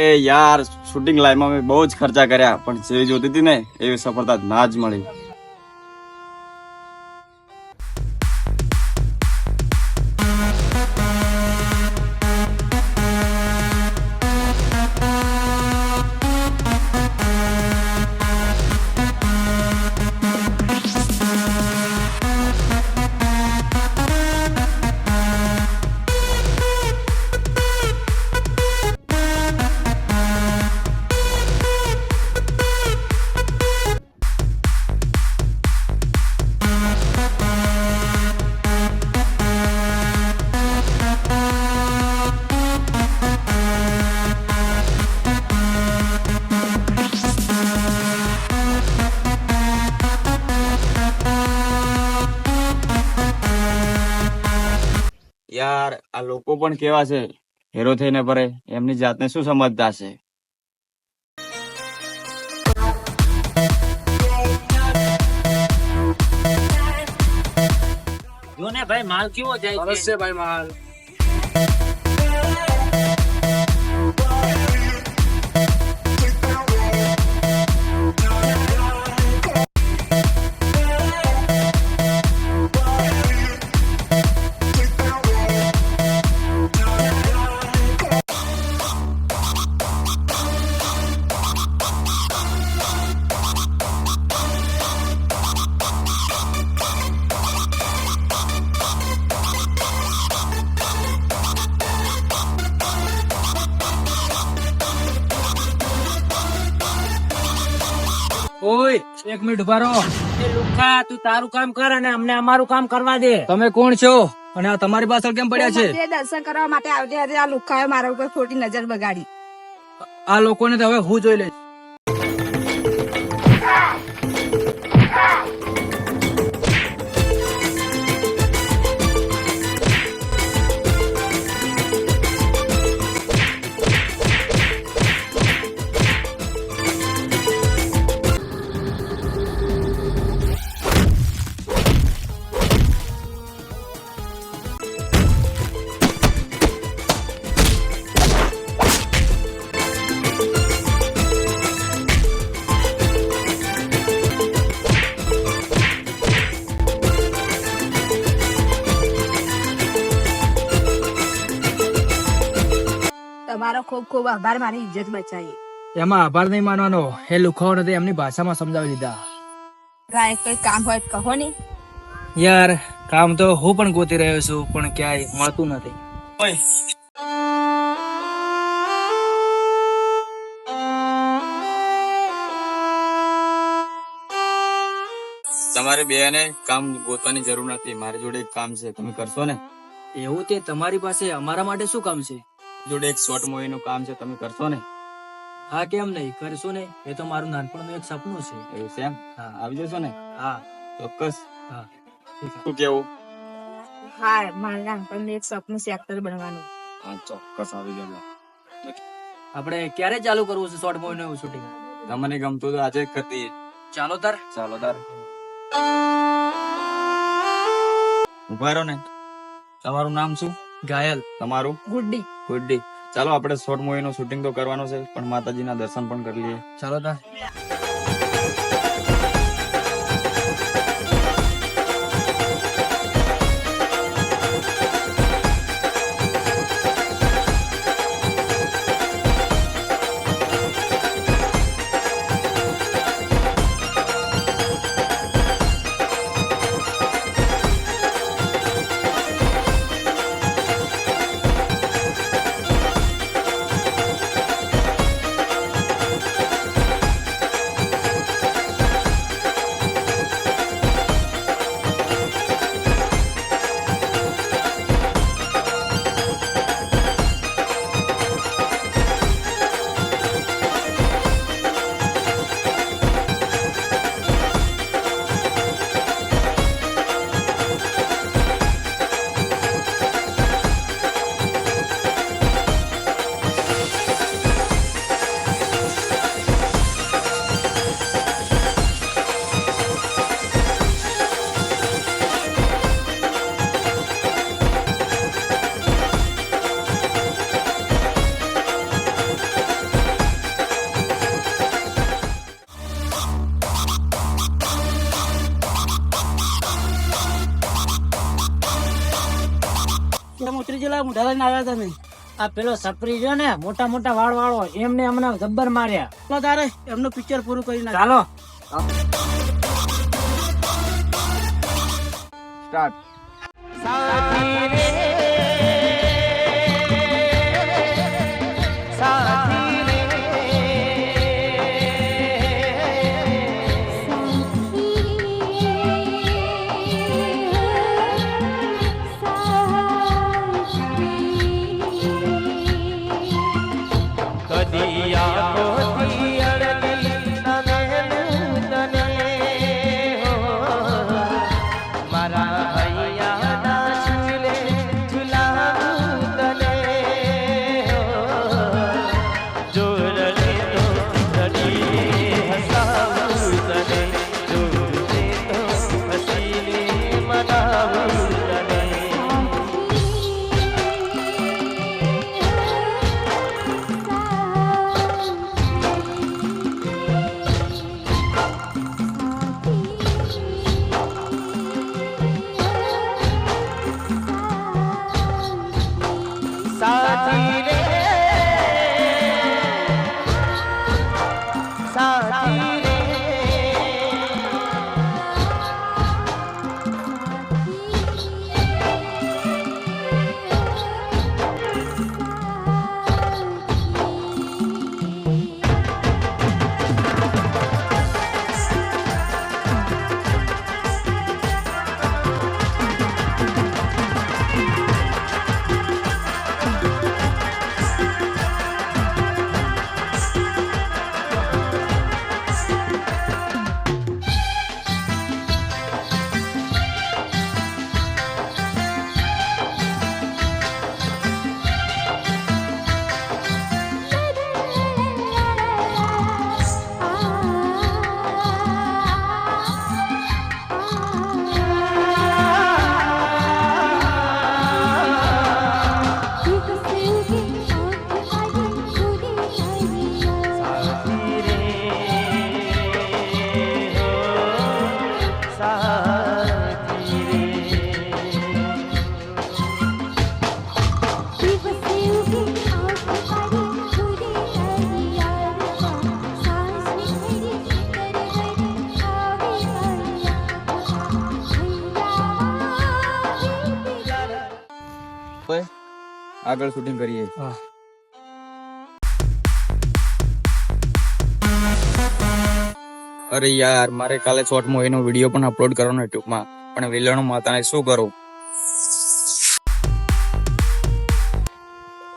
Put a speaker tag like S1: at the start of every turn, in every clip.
S1: એ યાર શૂટિંગ લાઈનમાં મેં બહુ જ ખર્ચા કર્યા, પણ જેવી જોતી હતી ને એવી સફળતા ના જ મળી. યાર આ લોકો પણ કેવા છે? હેરો થઈને ભરે એમની જાતને શું સમજતા છે
S2: જો ને ભાઈ માલ કેવો જાય છે
S3: ભાઈ માલ. ઓય એક મિનિટ ઊભા રહો.
S2: એ લુખા તું તારું કામ કર અને અમને અમારું કામ કરવા દે.
S3: તમે કોણ છો? અને આ તમારી પાછળ કેમ પડ્યા છે?
S4: દર્શન કરવા માટે આવતી હતી આ લુખાએ મારા ઉપર ખોટી નજર બગાડી.
S3: આ લોકોને તો હવે હું જોઈ લઈશ.
S4: ખૂબ ખૂબ આભાર મારી ઇજ્જત બચાવી
S3: એમાં આભાર નહીં માનવાનો. એ લુખાઓ નથી એમની ભાષામાં સમજાવી દીધા.
S4: કાંઈ કોઈ કામ હોય તો કહો ને.
S3: યાર કામ તો હું પણ ગોતી રહ્યો છું પણ ક્યાંય મળતું નથી.
S1: તમારે બેને કામ ગોતવાની જરૂર નથી. મારી જોડે એક કામ છે. તમે કરશો ને?
S3: એવું તે તમારી પાસે અમારા માટે શું કામ છે?
S1: જોડે એક શોર્ટ મૂવી નું કામ છે તમે કરશો ને?
S3: હા કેમ નહીં? કરશો ને એ તો મારું નાનપણનું એક સપનું છે.
S1: એવું છે એમ?
S3: હા.
S1: આવી જશો ને?
S3: હા.
S1: ચોક્કસ.
S3: હા.
S1: શું કેવું?
S4: હા મારા નાનપણનું એક સપનું છે એક્ટર બનવાનું.
S1: હા ચોક્કસ આવી જજો.
S3: આપણે ક્યારે ચાલુ કરવું છે શોર્ટ મૂવી નું શૂટિંગ
S1: તમને ગમતું તો આજે કરી
S3: ચાલો તાર.
S1: ચાલો તાર. ઊભા રહો ને. તમારું નામ શું?
S3: ઘાયલ
S1: તમારું?
S4: ગુડ્ડી.
S1: ગુડ્ડી ચાલો, આપણે શોર્ટ મૂવીનું શૂટિંગ તો કરવાનું છે, પણ માતાજીના દર્શન પણ કરી લઈએ.
S3: ચાલો તાર
S2: લઈને આવ્યા તમે આ પેલો સપરી જો ને મોટા મોટા વાળ વાળો એમને હમણાં જબ્બર માર્યા. તો તારે એમનું પિક્ચર પૂરું કરી નાખ. ચાલો.
S5: સ્ટાર્ટ. આગળ શૂટિંગ કરીએ.
S3: હા.
S5: અરે યાર મારે કાલે શોર્ટ મૂવીનો વીડિયો પણ અપલોડ કરવાનો યુટ્યુબમાં પણ વિલણ માતાને શું કરું?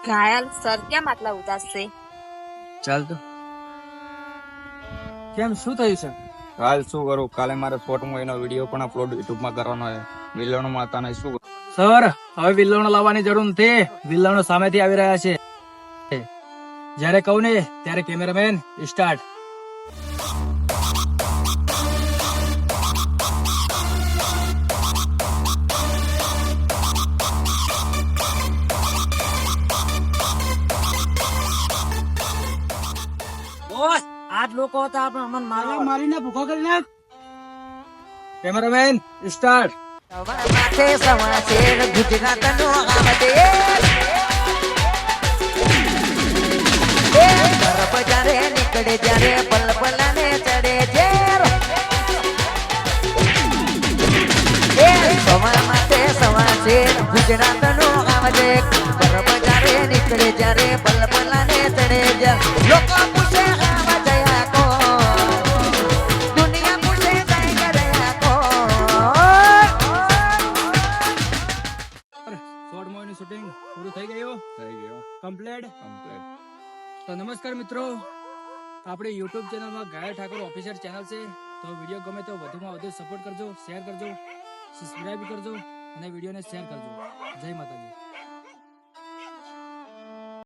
S4: ઘાયલ સર કેમ આટલા ઉદાસ છે
S3: ચાલ તો. કેમ શું થયું છે?
S5: હાલ શું કરું? કાલે મારે શોર્ટ મૂવીનો વીડિયો પણ અપલોડ યુટ્યુબમાં કરવાનો છે. વિલણ માતાને શું?
S3: સર હવે વિલ્લણો લાવવાની જરૂર નથી. વિલ્લણો સામેથી આવી રહ્યા છે. જ્યારે કહું ને ત્યારે કેમેરામેન સ્ટાર્ટ.
S2: આજ લોકો હતા આપણે અમને મારવા મારીને ભૂખો કરી નાખ.
S3: Cameraman start.
S6: તરફ જ્યારે નીકળે જ્યારે પલપલાને ચડે ઝેર એ સવા આવડે
S3: શોર્ટ મૂવીનું શૂટિંગ પૂરું થઈ ગયું?
S5: થઈ ગયું.
S3: કમ્પ્લીટ
S5: કમ્પ્લીટ
S3: તો નમસ્કાર મિત્રો. આપણી યુટ્યુબ ચેનલમાં ગાયલ ઠાકોર ઓફિસર ચેનલ છે. તો વીડિયો ગમે તો વધુમાં વધુ સપોર્ટ કરજો શેર કરજો સબસ્ક્રાઇબ કરજો અને વિડીયોને શેર કરજો. જય માતાજી.